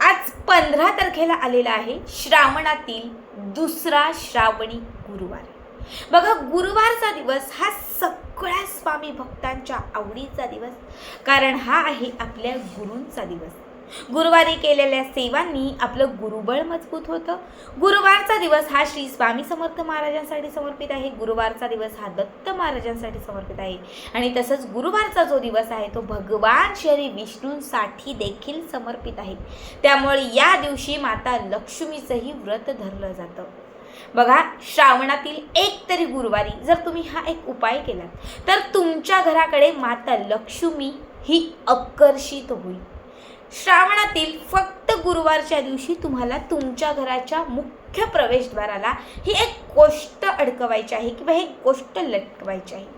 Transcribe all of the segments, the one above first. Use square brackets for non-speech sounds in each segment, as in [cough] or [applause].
आज पंधरा तारखेला आलेला आहे श्रावणातील दुसरा श्रावणी गुरुवार. बघा गुरुवारचा दिवस हा सगळ्या स्वामी भक्तांच्या आवडीचा दिवस कारण हा आहे आपल्या गुरूंचा दिवस. गुरुवारी केलेल्या सेवांनी आपलं गुरुबळ मजबूत होतं. गुरुवारचा दिवस हा श्री स्वामी समर्थ महाराजांसाठी समर्पित आहे. गुरुवारचा दिवस हा दत्त महाराजांसाठी समर्पित आहे. आणि तसंच गुरुवारचा जो दिवस आहे तो भगवान श्री विष्णूंसाठी देखील समर्पित आहे. त्यामुळे या दिवशी माता लक्ष्मीचंही व्रत धरलं जातं. बघा श्रावणातील एक तरी गुरुवारी जर तुम्ही हा एक उपाय केला तर तुमच्या घराकडे माता लक्ष्मी ही आकर्षित होईल. श्रावणातील फक्त गुरुवारच्या दिवशी तुम्हाला तुमच्या घराच्या मुख्य प्रवेशद्वाराला ही एक गोष्ट अडकवायची आहे किंवा ही गोष्ट लटकवायची आहे.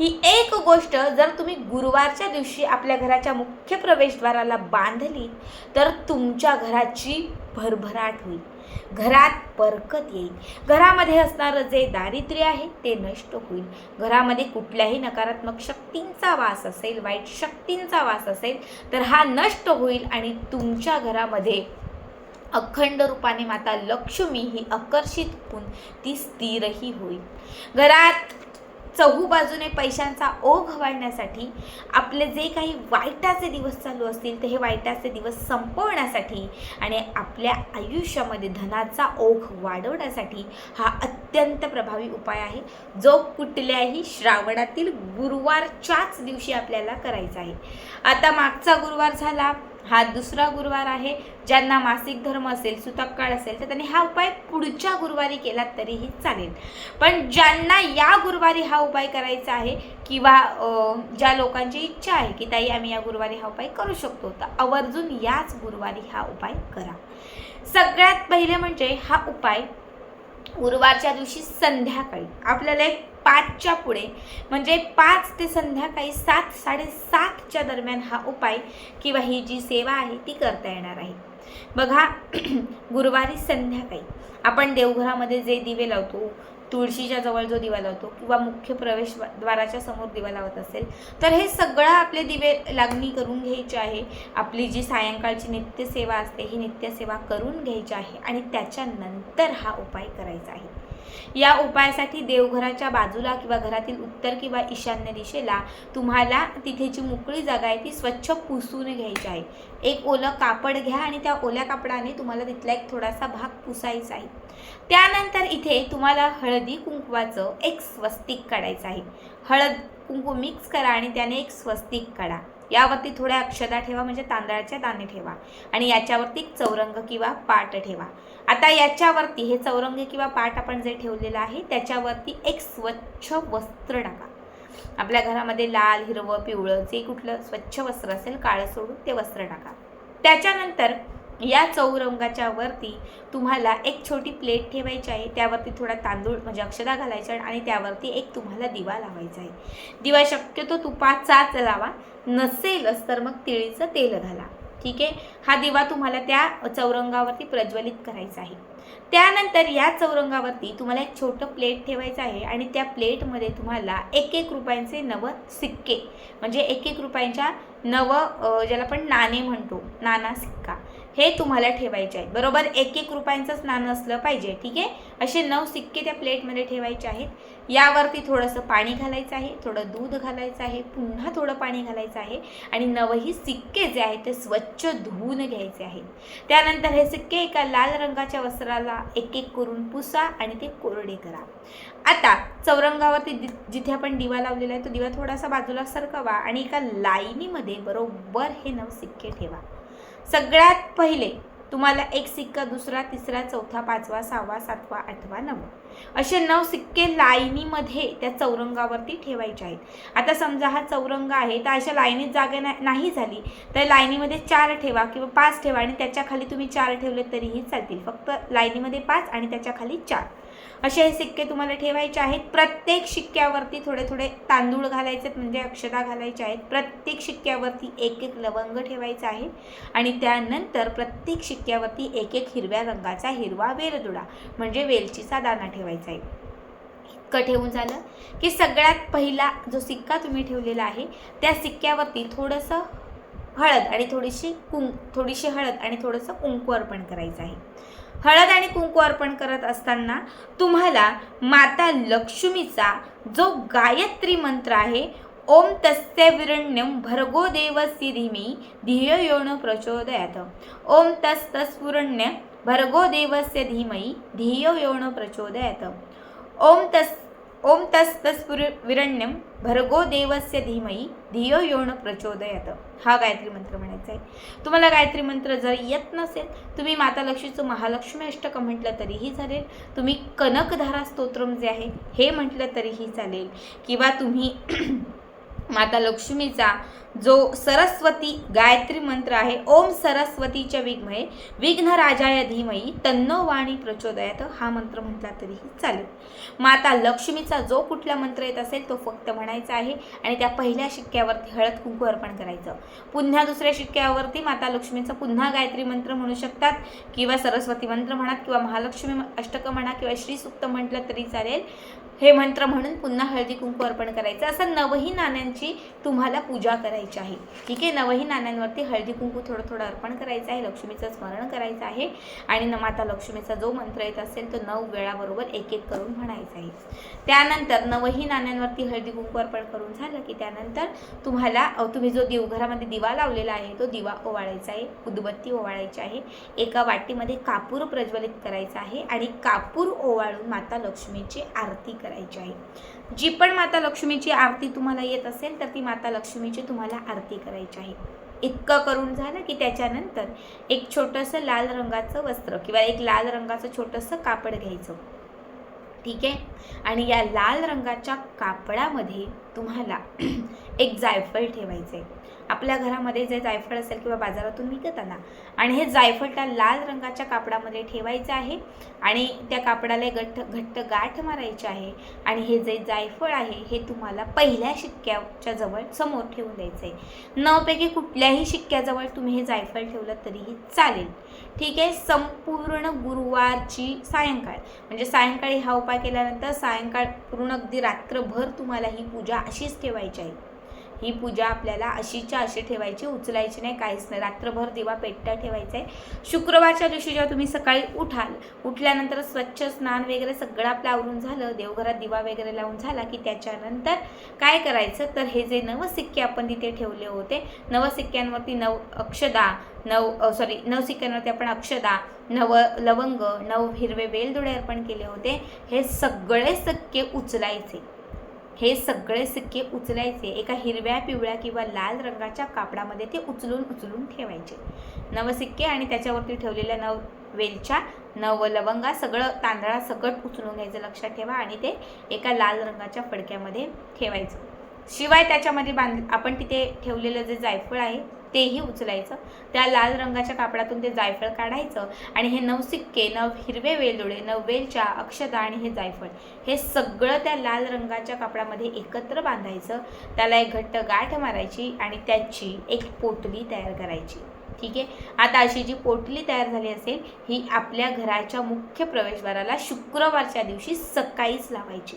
ही एक गोष्ट जर तुम्ही गुरुवारच्या दिवशी आपल्या घराच्या मुख्य प्रवेशद्वाराला बांधली तर तुमच्या घराची भरभराट होईल. घरात बरकत येईल. घरामध्ये असणारं जे दारिद्र्य आहे ते नष्ट होईल. घरामध्ये कुठल्याही नकारात्मक शक्तींचा वास असेल वाईट शक्तींचा वास असेल तर हा नष्ट होईल आणि तुमच्या घरामध्ये अखंड रूपाने माता लक्ष्मी ही आकर्षित होऊन ती स्थिरही होईल. घरात चहू बाजूने पैशांचा ओघ वाढण्यासाठी आपले जे काही वाईटाचे दिवस चालू असतील ते हे वाईटाचे दिवस संपवण्यासाठी आणि आपल्या आयुष्यामध्ये धनाचा ओघ वाढवण्यासाठी हा अत्यंत प्रभावी उपाय आहे. जो कुठल्याही श्रावणातील गुरुवारच्याच दिवशी आपल्याला करायचा आहे. आता मागचा गुरुवार झाला. हा दुसरा गुरुवार आहे. ज्यांना मासिक धर्म असेल सुतक्काळ असेल तर त्यांनी हा उपाय पुढच्या गुरुवारी केला तरीही चालेल. पण ज्यांना या गुरुवारी हा उपाय करायचा आहे किंवा ज्या लोकांची इच्छा आहे की ताई आम्ही या गुरुवारी हा उपाय करू शकतो तर आवर्जून याच गुरुवारी हा उपाय करा. सगळ्यात पहिले म्हणजे हा उपाय गुरुवारच्या दिवशी संध्याकाळी. आपल्याला एक पाचच्या पुढे म्हणजे पाच ते संध्याकाळी सात साडेसातच्या दरम्यान हा उपाय किंवा ही जी सेवा आहे ती करता येणार आहे. बघा [clears throat] गुरुवारी संध्याकाळी. आपण देवघरामध्ये जे दिवे लावतो तुळशीच्या जवळ जो दिवा लावतो किंवा मुख्य प्रवेश द्वाराच्या समोर दिवा लावत असेल तर हे सगळं आपले दिवे लागणी करून घ्यायचे आहे. आपली जी सायंकाळची नित्यसेवा असते ही नित्यसेवा करून घ्यायची आहे आणि त्याच्यानंतर हा उपाय करायचा आहे. या उपायासाठी देवघराच्या बाजूला किंवा घरातील उत्तर किंवा ईशान्य दिशेला तुम्हाला तिथे जी मोकळी जागा आहे ती स्वच्छ पुसून घ्यायची आहे. एक ओलं कापड घ्या आणि त्या ओल्या कापडाने तुम्हाला तिथला एक थोडासा भाग पुसायचा आहे. त्यानंतर इथे तुम्हाला हळदी कुंकवाचं एक स्वस्तिक काढायचं आहे. हळद कुंकू मिक्स करा आणि त्याने एक स्वस्तिक काढा. यावरती थोड्या अक्षदा ठेवा म्हणजे तांदळाचे दाणे ठेवा. आणि याच्यावरती चौरंग किंवा पाट ठेवा. आता याच्यावरती हे चौरंग किंवा पाट आपण जे ठेवलेलं आहे त्याच्यावरती एक स्वच्छ वस्त्र टाका. आपल्या घरामध्ये लाल हिरवं पिवळं जे कुठलं स्वच्छ वस्त्र असेल काळं सोडून ते वस्त्र टाका. त्याच्यानंतर या चौरंगाच्या वरती तुम्हाला एक छोटी प्लेट ठेवायची आहे. त्यावरती थोडा तांदूळ म्हणजे अक्षदा घालायचा आहे आणि त्यावरती एक तुम्हाला दिवा लावायचा आहे. दिवा शक्यतो तुपाचाच लावा. नसेलच तर मग तिळीचं तेल घाला. ठीक आहे? हा दिवा तुम्हाला त्या चौरंगावरती प्रज्वलित करायचा आहे. त्यानंतर या चौरंगावरती तुम्हाला एक छोटं प्लेट ठेवायचं आहे आणि त्या प्लेटमध्ये तुम्हाला एक एक रुपयांचे नव सिक्के म्हणजे एक एक रुपयांच्या नव ज्याला आपण नाणे म्हणतो नाना सिक्का. हे तुम्हाला ठेवायचे आहे बरोबर एक एक रुपयांचंच नाणं असलं पाहिजे ठीक आहे? असे नऊ सिक्के त्या प्लेटमध्ये ठेवायचे आहेत. यावरती थोडंसं पाणी घालायचं आहे थोडं दूध घालायचं आहे पुन्हा थोडं पाणी घालायचं आहे आणि नवही सिक्के जे आहेत ते स्वच्छ धुवून घ्यायचे आहेत. त्यानंतर हे सिक्के एका लाल रंगाच्या वस्त्राला एक एक करून पुसा आणि ते कोरडे करा. आता चौरंगावरती दि- जिथे आपण दिवा लावलेला आहे तो दिवा थोडासा बाजूला सरकवा आणि एका लाईनीमध्ये बरोबर हे नऊ सिक्के ठेवा. सगळ्यात पहिले तुम्हाला एक सिक्का दुसरा तिसरा चौथा पाचवा सहावा सातवा आठवा नववा. असे नऊ सिक्के लाईनीमध्ये त्या चौरंगावरती ठेवायचे आहेत. आता समजा हा चौरंग आहे तर अशा लाईनीत जागा ना- नाही झाली तर लाईनीमध्ये चार ठेवा किंवा पाच ठेवा आणि त्याच्याखाली तुम्ही चार ठेवले तरीही चालतील. फक्त लाईनीमध्ये पाच आणि त्याच्याखाली चार. असे हे सिक्के तुम्हाला ठेवायचे आहेत. प्रत्येक शिक्क्यावरती थोडे थोडे तांदूळ घालायचे आहेत, म्हणजे अक्षता घालायचे आहेत. प्रत्येक शिक्क्यावरती एक एक लवंग ठेवायचा आहे. आणि त्यानंतर प्रत्येक शिक्क्यावरती एक एक हिरव्या रंगाचा हिरवा वेलदुडा म्हणजे वेलचीचा दाणा ठेवायचा आहे. इतकं ठेवून झालं की सगळ्यात पहिला जो सिक्का तुम्ही ठेवलेला आहे त्या सिक्क्यावरती थोडंसं हळद आणि थोडीशी कुं थोडीशी हळद आणि थोडंसं कुंकू अर्पण करायचं आहे. हळद आणि कुंकू अर्पण करत असताना तुम्हाला माता लक्ष्मीचा जो गायत्री मंत्र आहे ओम तस्य विरण्यम भर्गो देवस्य धीमी धियो यो न प्रचोदयात. ओम तस् तस्फुरण्य भर्गो देवस्य धीमयी धियो यो न प्रचोदयात. ओम तस् ओम तस तस्फुर विरण्यम भर्गो देवस्य धीमयी धियो योण प्रचोदयात. हा गायत्री मंत्र म्हणायचा आहे. तुम्हाला गायत्री मंत्र जर येत नसेल तुम्ही माता लक्ष्मीचं महालक्ष्मी अष्टक म्हटलं तरीही चालेल. तुम्ही कनकधारा स्तोत्रम जे आहे हे म्हटलं तरीही चालेल. किंवा तुम्ही [clears throat] माता लक्ष्मीचा जो सरस्वती गायत्री मंत्र आहे ओम सरस्वतीच्या विघ्मये विघ्नराजाय धीमयी तन्नो वाणी प्रचोदयात हा मंत्र म्हटला तरीही चालेल. माता लक्ष्मीचा जो कुठला मंत्र येत असेल तो फक्त म्हणायचा आहे आणि त्या पहिल्या शिक्क्यावरती हळद कुंकू अर्पण करायचं. पुन्हा दुसऱ्या शिक्क्यावरती माता लक्ष्मीचा पुन्हा गायत्री मंत्र म्हणू शकतात किंवा सरस्वती मंत्र म्हणा किंवा महालक्ष्मी अष्टक म्हणा किंवा श्रीसुक्त म्हटलं तरी चालेल. हे मंत्र म्हणून पुन्हा हळदी कुंकू अर्पण करायचं. असं नवही नाण्यांची तुम्हाला पूजा करायची. आहे. ठीक आहे? नवही नाण्यांवरती हळदी कुंकू थोडं थोडं अर्पण करायचं आहे. लक्ष्मीचं स्मरण करायचं आहे. आणि न माता लक्ष्मीचा जो मंत्र येत असेल तो नऊ वेळाबरोबर एक एक करून म्हणायचा आहे. त्यानंतर नवही नाण्यांवरती हळदी कुंकू अर्पण करून झालं की त्यानंतर तुम्हाला तुम्ही जो देवघरामध्ये दिवा लावलेला आहे तो दिवा ओवाळायचा आहे. उदबत्ती ओवाळायची आहे. एका वाटीमध्ये कापूर प्रज्वलित करायचा आहे. आणि कापूर ओवाळून माता लक्ष्मीची आरती करायची आहे. जी पण माता लक्ष्मीची आरती तुम्हाला येत असेल तर ती माता लक्ष्मीची तुम्हाला आरती करायची आहे. इतकं करून झालं की त्याच्यानंतर एक छोटंसं लाल रंगाचं वस्त्र किंवा एक लाल रंगाचं छोटंसं कापड घ्यायचं. ठीक आहे? आणि या लाल रंगाच्या कापडामध्ये तुम्हाला [clears throat] एक जायफळ ठेवायचं आहे आपल्या घरामध्ये जे जायफळ असेल किंवा बाजारातून विकत आणा. आणि हे जायफळ त्या लाल रंगाच्या कापडामध्ये ठेवायचं आहे आणि त्या कापडाला घट्ट घट्ट गाठ मारायची आहे. आणि हे जे जायफळ आहे हे तुम्हाला पहिल्या शिक्क्याच्या जवळ समोर ठेवून द्यायचं आहे नऊपैकी कुठल्याही शिक्क्याजवळ तुम्ही हे जायफळ ठेवलं तरीही चालेल. ठीक आहे? संपूर्ण गुरुवारची सायंकाळ. म्हणजे सायंकाळी हा उपाय केल्यानंतर सायंकाळ पूर्ण अगदी रात्रभर तुम्हाला ही पूजा अशीच ठेवायची आहे. ही पूजा आपल्याला अशीच्या अशी ठेवायची उचलायची नाही काहीच नाही. रात्रभर दिवा पेटता ठेवायचा आहे शुक्रवारच्या दिवशी जेव्हा तुम्ही सकाळी उठाल उठल्यानंतर स्वच्छ स्नान वगैरे सगळं आपलं आवरून झालं देवघरात दिवा वगैरे लावून झाला की त्याच्यानंतर काय करायचं? तर हे जे नवसिक्के आपण तिथे ठेवले होते नवसिक्क्यांवरती नव अक्षदा नव सॉरी नव सिक्क्यांवरती आपण अक्षदा नव लवंग नव हिरवे वेलदोडे अर्पण केले होते हे सगळे सिक्के उचलायचे. हे सगळे सिक्के उचलायचे. एका हिरव्या पिवळ्या किंवा लाल रंगाच्या कापडामध्ये ते उचलून उचलून ठेवायचे. नवसिक्के आणि त्याच्यावरती ठेवलेल्या नव वेलच्या नव लवंगा सगळं तांदळा सकट उचलून घ्यायचं लक्षात ठेवा आणि ते एका लाल रंगाच्या फडक्यामध्ये ठेवायचं. शिवाय त्याच्यामध्ये बांध आपण तिथे ठेवलेलं जे जायफळ आहे तेही उचलायचं. त्या लाल रंगाच्या कापडातून ते जायफळ काढायचं आणि हे नऊ सिक्के नव हिरवे वेलदोडे नव वेलच्या अक्षता आणि हे जायफळ हे सगळं त्या लाल रंगाच्या कापडामध्ये एकत्र बांधायचं. त्याला एक घट्ट गाठ मारायची आणि त्याची एक पोटली तयार करायची. ठीक आहे? आता अशी जी पोटली तयार झाली असेल ही आपल्या घराच्या मुख्य प्रवेशद्वाराला शुक्रवारच्या दिवशी सकाळीच लावायची.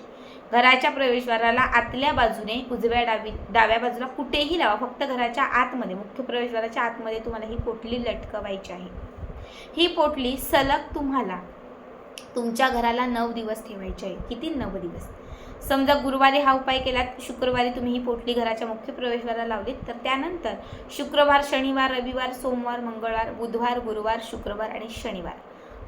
घराच्या प्रवेशद्वाराला आतल्या बाजूने उजव्या डावी डाव्या बाजूला कुठेही लावा. फक्त घराच्या आतमध्ये मुख्य प्रवेशद्वाराच्या आतमध्ये तुम्हाला ही पोटली लटकवायची आहे. ही पोटली सलग तुम्हाला तुमच्या घराला नऊ दिवस ठेवायची आहे. किती? नऊ दिवस. समजा गुरुवारी हा उपाय केलात शुक्रवारी तुम्ही ही पोटली घराच्या मुख्य प्रवेशद्वाराला लावलीत तर त्यानंतर शुक्रवार शनिवार रविवार सोमवार मंगळवार बुधवार गुरुवार शुक्रवार आणि शनिवार.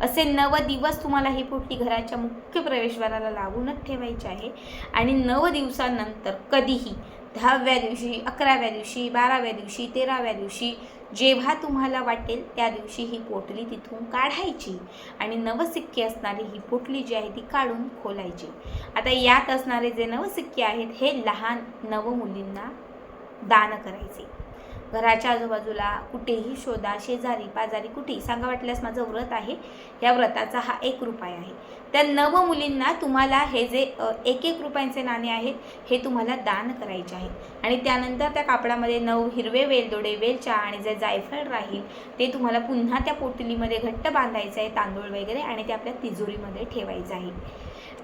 असे नव दिवस तुम्हाला ही पोटली घराच्या मुख्य प्रवेशद्वाराला लागूनच ठेवायची आहे. आणि नव दिवसानंतर कधीही दहाव्या दिवशी अकराव्या दिवशी बाराव्या दिवशी तेराव्या दिवशी जेव्हा तुम्हाला वाटेल त्या दिवशी ही पोटली तिथून काढायची. आणि नवसिक्के असणारी ही पोटली जी आहे ती काढून खोलायची. आता यात असणारे जे नवसिक्के आहेत हे लहान नवमुलींना दान करायचे. घराच्या आजूबाजूला कुठेही शोधा शेजारी पाजारी कुठेही. सांगा वाटल्यास माझं व्रत आहे. या व्रताचा हा एक रुपया आहे. त्या नव मुलींना तुम्हाला हे जे एक एक रुपयांचे नाणे आहेत हे तुम्हाला दान करायचे आहे. आणि त्यानंतर त्या कापडामध्ये नऊ हिरवे वेलदोडे वेलच्या आणि जे जायफळ राहील ते तुम्हाला पुन्हा त्या पोटलीमध्ये घट्ट बांधायचं आहे तांदूळ वगैरे आणि ते आपल्या तिजोरीमध्ये ठेवायचं आहे.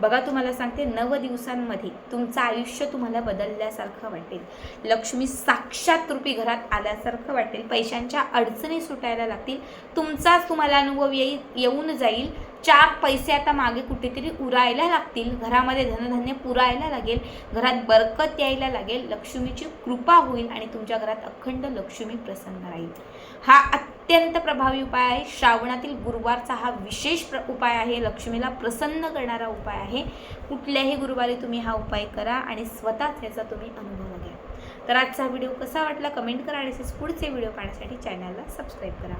बघा तुम्हाला सांगते नव दिवसांमध्ये तुमचं आयुष्य तुम्हाला बदलल्यासारखं वाटेल. लक्ष्मी साक्षात रूपी घरात आल्यासारखं वाटेल. पैशांच्या अडचणी सुटायला लागतील. तुमचाच तुम्हाला अनुभव येईल येऊन जाईल. चार पैसे आता मागे कुठेतरी उरायला लागतील. घरामध्ये धनधान्य पुरायला लागेल. घरात बरकत यायला लागेल. लक्ष्मीची कृपा होईल आणि तुमच्या घरात अखंड लक्ष्मी प्रसन्न राहील. हा अत्यंत प्रभावी उपाय आहे. श्रावणातील गुरुवारचा हा विशेष प्र उपाय आहे. लक्ष्मीला प्रसन्न करणारा उपाय आहे. कुठल्याही गुरुवारी तुम्ही हा उपाय करा आणि स्वतःच याचा तुम्ही अनुभव घ्या. तर आजचा व्हिडिओ कसा वाटला? कमेंट करा आणि तसेच पुढचे व्हिडिओ पाहण्यासाठी चॅनलला सबस्क्राईब करा.